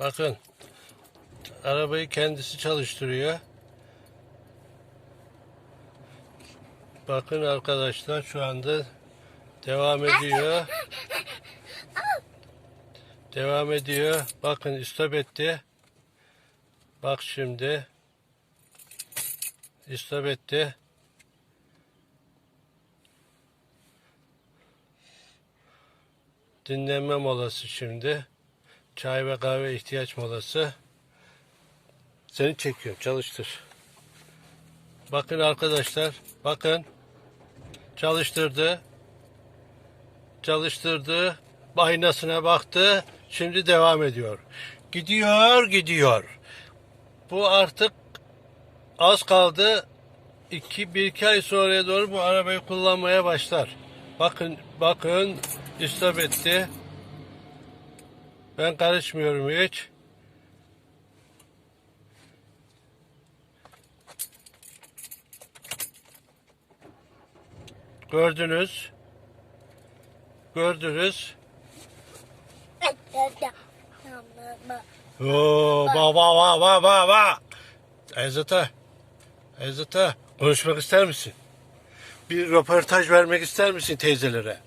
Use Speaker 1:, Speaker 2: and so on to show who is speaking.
Speaker 1: Bakın. Arabayı kendisi çalıştırıyor. Bakın arkadaşlar şu anda devam ediyor. Devam ediyor. Bakın istop etti. Bak şimdi. İstop etti. Dinlenme molası şimdi. Çay ve kahve ihtiyaç molası. Seni çekiyorum. Çalıştır. Bakın arkadaşlar. Bakın. Çalıştırdı. Çalıştırdı. Aynasına baktı. Şimdi devam ediyor. Gidiyor, gidiyor. Bu artık az kaldı. İki, bir iki ay sonraya doğru bu arabayı kullanmaya başlar. Bakın, bakın istop etti. Ben karışmıyorum hiç. Gördünüz. Gördünüz. Oo, ba ba ba ba ba ba. Ezata. Ezata. Konuşmak ister misin? Bir röportaj vermek ister misin teyzelere?